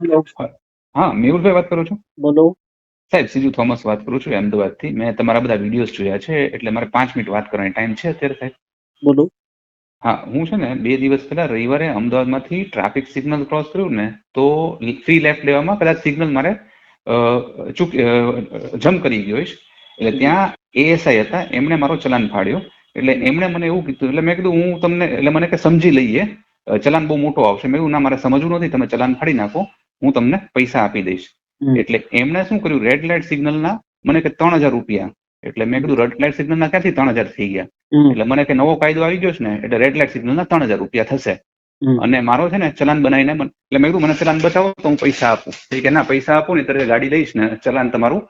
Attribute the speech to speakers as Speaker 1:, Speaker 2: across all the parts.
Speaker 1: Hello
Speaker 2: હા મેહુલભાઈ વાત કરો છો?
Speaker 1: બોલો.
Speaker 2: સાહેબ સીજુ થોમસ વાત કરું છું અમદાવાદથી. મેં તમારા બધા વિડીયોઝ જોયા છે એટલે મારે પાંચ મિનિટ વાત કરવાની ટાઈમ છે અત્યારે સાહેબ.
Speaker 1: બોલો.
Speaker 2: હા હું છે ને બે દિવસ પહેલા રવિવારે અમદાવાદમાંથી ટ્રાફિક સિગ્નલ ક્રોસ કર્યું ને તો ફ્રી લેફ્ટ લેવામાં કદાચ સિગ્નલ મારે ચૂક જમ્પ કરી ગયો હોઈશ. એટલે ત્યાં એએસઆઈ હતા એમણે મારો ચલાન ફાડ્યો. એટલે એમણે મને એવું કીધું એટલે મેં કીધું હું તમને એટલે મને કે સમજી લઈએ. ચલાન બહુ મોટો આવશે. મેં એવું ના મારે સમજવું નથી તમે ચલાન ફાડી નાખો. હું તમને પૈસા આપી દઈશ. એટલે એમણે શું કર્યું? રેડ લાઇટ સિગ્નલના મને કે ત્રણ હજાર રૂપિયા. એટલે મેં કીધું રેડ લાઇટ સિગ્નલના ક્યાંથી ત્રણ હજાર થઈ ગયા? એટલે મને કે નવો કાયદો આવી ગયો છે ને એટલે રેડ લાઇટ સિગ્નલના ત્રણ હજાર રૂપિયા થશે. અને મારો છે ને ચલાન બનાવીને એટલે મેં કીધું મને ચલાન બતાવો તો હું પૈસા આપું. કે ના પૈસા આપો ને ત્યારે ગાડી લઈશ ને ચલાન તમારું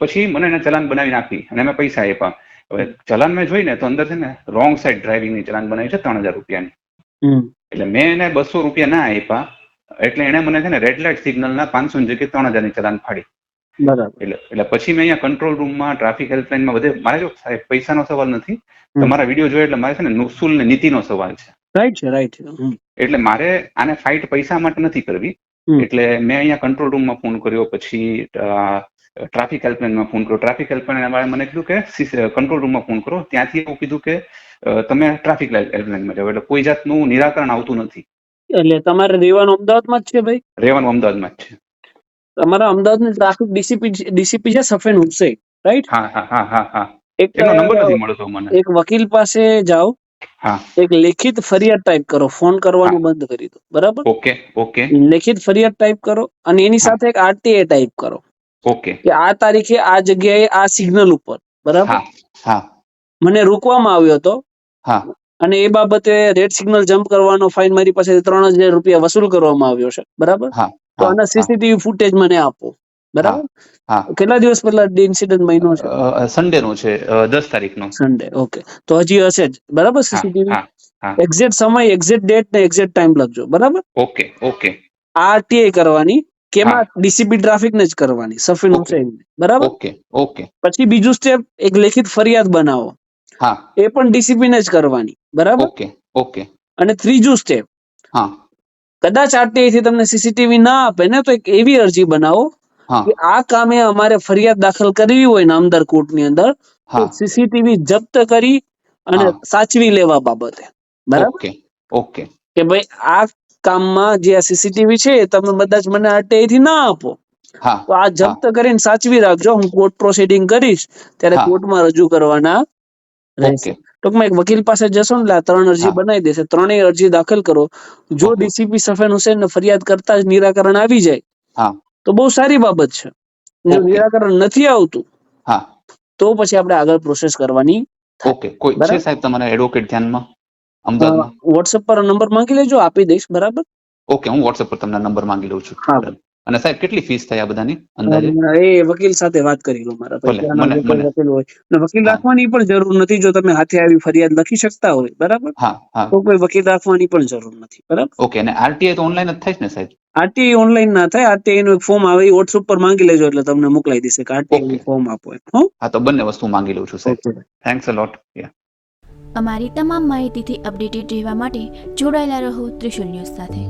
Speaker 2: પછી મને એને ચલાન બનાવી નાખી અને મેં પૈસા આપ્યા. હવે ચલાન મેં જોઈને તો અંદર છે ને રોંગ સાઈડ ડ્રાઇવિંગની ચલાન બનાવી છે ત્રણ હજાર રૂપિયાની. એટલે મેં એને બસો રૂપિયા ના આપ્યા એટલે એને મને છે ને રેડ લાઇટ સિગ્નલના પાંચસો ની જગ્યાએ ત્રણ હજારની ચલાન ફાડી.
Speaker 1: બરાબર.
Speaker 2: એટલે એટલે પછી મેં અહીંયા કંટ્રોલ રૂમમાં ટ્રાફિક હેલ્પલાઇનમાં બધે મારે જો સાહેબ પૈસાનો સવાલ નથી તમારા વીડિયો જોયો એટલે મારે છે ને નુસુલ ને નીતિનો સવાલ છે.
Speaker 1: રાઈટ છે રાઈટ
Speaker 2: એટલે મારે આને ફાઇટ પૈસા માટે નથી કરવી. એટલે મેં અહીંયા કંટ્રોલ રૂમમાં ફોન કર્યો પછી ટ્રાફિક હેલ્પલાઇનમાં ફોન કર્યો. ટ્રાફિક હેલ્પલાઇન મને કીધું કે કંટ્રોલ રૂમમાં ફોન કરો. ત્યાંથી એવું કીધું કે તમે ટ્રાફિક હેલ્પલાઇનમાં જાઓ. એટલે કોઈ જાતનું નિરાકરણ આવતું નથી.
Speaker 1: એટલે તમારે રહેવાનું અમદાવાદમાં જ છે ભાઈ?
Speaker 2: રહેવાનું અમદાવાદમાં જ છે.
Speaker 1: તમારા અમદાવાદની ટ્રાફિક ડીસીપી ડીસીપી છે સફેન હુસૈન રાઈટ
Speaker 2: હા હા હા હા હા.
Speaker 1: એક
Speaker 2: નંબર નથી મળતો મને.
Speaker 1: એક વકીલ પાસે જાઓ. એક લેખિત ફરિયાદ ટાઈપ કરો. ફોન કરવાનું બંધ કરી દો. બરાબર?
Speaker 2: Okay okay.
Speaker 1: લેખિત ફરિયાદ ટાઈપ કરો અને એની સાથે એક આરટીએ ટાઈપ કરો.
Speaker 2: ઓકે.
Speaker 1: કે આ તારીખે આ જગ્યાએ આ સિગ્નલ ઉપર. બરાબર?
Speaker 2: હા હા.
Speaker 1: મને રોકવામાં આવ્યો હતો.
Speaker 2: હા.
Speaker 1: અને એ બાબતે રેડ સિગ્નલ જમ્પ કરવાનો ફાઇન મારી પાસે ત્રણ હજાર રૂપિયા વસૂલ કરવામાં આવ્યો છે. બરાબર? તો આના સીસીટીવી ફૂટેજ મને આપો. બરાબર? કેટલા દિવસ પહેલા ઇન્સિડન્ટ મહિનો છે?
Speaker 2: સન્ડે નો છે દસ તારીખ નો
Speaker 1: સન્ડે ઓકે તો હજી હશે જ. બરાબર સીસીટીવી એક્ઝેક્ટ સમય એક્ઝેક્ટ ડેટ ને એક્ઝેક્ટ ટાઈમ લખજો. બરાબર?
Speaker 2: ઓકે ઓકે
Speaker 1: આ આરટીઆઈ કરવાની કેમાં? ડીસીપી ટ્રાફિક ને જ કરવાની. સફીન. હુસૈન બરાબર?
Speaker 2: ઓકે ઓકે
Speaker 1: પછી બીજું સ્ટેપ એક લેખિત ફરિયાદ બનાવો. એ પણ ડિસિપ્લિન જ કરવાની. બરાબર?
Speaker 2: Okay okay.
Speaker 1: અને ત્રીજું સ્ટેપ
Speaker 2: હા.
Speaker 1: કદાચ આરટીઆઈ થી તમને સીસીટીવી ના આપે ને તો એક એવી અરજી બનાવો કે આ કામે અમારે ફરિયાદ દાખલ કરવી હોય નામદાર કોર્ટની અંદર સીસીટીવી જપ્ત કરી અને સાચવી લેવા બાબતે. બરાબર?
Speaker 2: Okay okay.
Speaker 1: કે ભાઈ આ કામમાં જે આ સીસીટીવી છે તમે તમે જ મને આરટીઆઈ થી ના આપો. તો આ જપ્ત કરીને સાચવી રાખજો. હું કોર્ટ પ્રોસિડિંગ કરીશ ત્યારે કોર્ટમાં રજૂ કરવાના રહેશે ટૂંકમાં એક વકીલ પાસે જશો ને ત્રણ અરજી બનાવી દેશે. ત્રણેય અરજી દાખલ કરો. જો ડીસીપી સફેન હુસેન ફરિયાદ કરતા જ નિરાકરણ આવી જાય
Speaker 2: હા.
Speaker 1: તો બહુ સારી બાબત છે. જો નિરાકરણ નથી આવતું
Speaker 2: હા.
Speaker 1: તો પછી આપણે આગળ પ્રોસેસ કરવાની
Speaker 2: ઓકે કોઈ છે. સાહેબ તમારા એડવોકેટ ધ્યાનમાં? અમદાવાદમાં?
Speaker 1: વોટ્સએપ પર નંબર માંગી લેજો આપી દઈશ બરાબર?
Speaker 2: ઓકે હું વોટ્સએપ પર તમને નંબર માંગી લઉં છું. અને સાહેબ કેટલી ફીસ થાય આ બધાની અંદાજે?
Speaker 1: એ વકીલ સાથે વાત કરી લો મારા. વકીલ હોય. ને વકીલ રાખવાની પણ જરૂર નથી જો તમે હાથે આવી ફરિયાદ લખી શકતા હોય બરાબર?
Speaker 2: હા હા.
Speaker 1: તો કોઈ વકીલ રાખવાની પણ જરૂર નથી બરાબર?
Speaker 2: ઓકે અને આરટીઆઈ તો ઓનલાઈન જ થાય છે ને સાહેબ?
Speaker 1: આરટીઆઈ ઓનલાઈન ના થાય. આરટીઆઈ નું ફોર્મ આવે એ વોટ્સઅપ પર માંગી લેજો એટલે તમને મોકલાઈ દેશે કે આરટીઆઈ નું ફોર્મ આપો હા?
Speaker 2: તો બંને વસ્તુ માંગી લઉં છું સાહેબ. થેન્ક્સ અ લોટ
Speaker 3: અમારી તમામ માહિતીથી અપડેટેડ રહેવા માટે જોડાયેલા રહો ત્રિશુલ ન્યૂઝ સાથે.